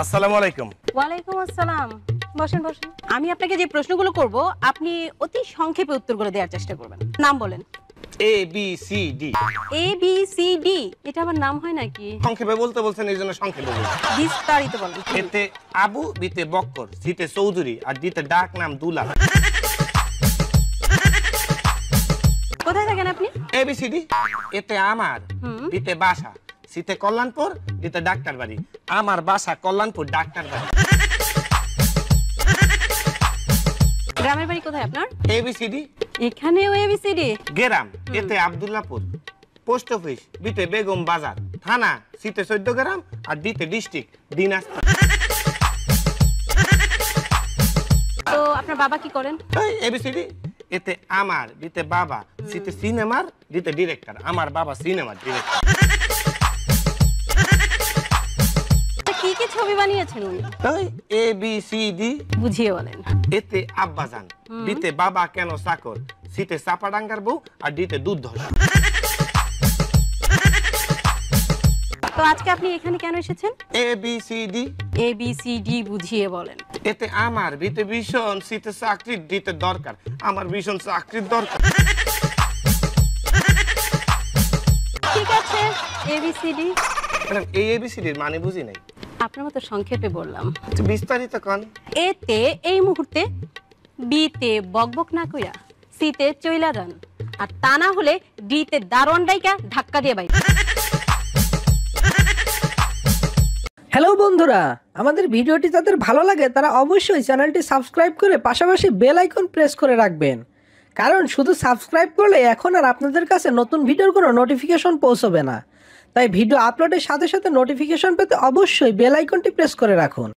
আসসালামু আলাইকুম। ওয়ালাইকুম আসসালাম। বসেন বসেন। আমি আপনাকে যে প্রশ্নগুলো করব আপনি অতি সংক্ষেপে উত্তরগুলো দেওয়ার চেষ্টা করবেন। নাম বলেন। A B C D A B C D এটা আবার নাম হয় নাকি? সংক্ষেপে বলতে বলছেন এই জন্য সংক্ষেপে বলছি। বিস্তারিত বলেন। এতে আবু বিতে বক্কর সিতে চৌধুরী আর দিতে ডাক নাম দুলা কোথায় থাকেন আপনি? এবিসিডি এতে আমার। দিতে বাসা। সিতে কল্যাণপুর দিতে ডাক্তার বাড়ি আমার বাসা কল্যাণপুর ডাক্তার বাড়ি গ্রামের বাড়ি কোথায় আপনার? এবিসিডি এখানেও এবিসিডি গেরাম এতে আব্দুল্লাপুর। পোস্ট অফিস বিতে বেগম বাজার। থানা সিতে চোদ্দ গ্রাম আর দিতে ডিস্ট্রিক্ট দিনাজপুর। তো আপনার বাবা কি করেন? এবিসিডি এতে আমার দিতে বাবা সিতে সিনেমার দিতে ডিরেক্টর। আমার বাবা সিনেমার ডিরেক্টর। বানিয়েছেন উনি। এ বি সি ডি বুঝিয়ে বলেন। এতে আব্বাজান দিতে বাবা কেন চাকর? সিতে চাপাডাঙ্গার বউ আর দিতে দুধ ধসা। তো আজকে আপনি এখানে কেন এসেছেন? A B C D A B C D বুঝিয়ে বলেন। এতে আমার দিতে ভীষণ শীতে চাকরির দিতে দরকার। আমার ভীষণ চাকরির দরকার। ঠিক আছে A B C D madam এই এবিসিডির মানে বুঝি নাই? আপনার মতো সংক্ষেপে বললাম। একটু বিস্তারিত কন। এতে এই মুহূর্তে বিতে বকবক না কইরা সিতে চইলা যান আর তা না হলে ডিতে দারোয়ান ডাইকা ধাক্কা দিয়ে বাইর। হ্যালো বন্ধুরা আমাদের ভিডিওটি যাদের ভালো লাগে তারা অবশ্যই চ্যানেলটি সাবস্ক্রাইব করে পাশাপাশি বেল আইকন প্রেস করে রাখবেন। কারণ শুধু সাবস্ক্রাইব করলে এখন আর আপনাদের কাছে নতুন ভিডিওর কোনো নোটিফিকেশন পৌঁছবে না। তাই ভিডিও আপলোডের সাথে সাথে নোটিফিকেশন পেতে অবশ্যই বেল আইকনটি প্রেস করে রাখুন।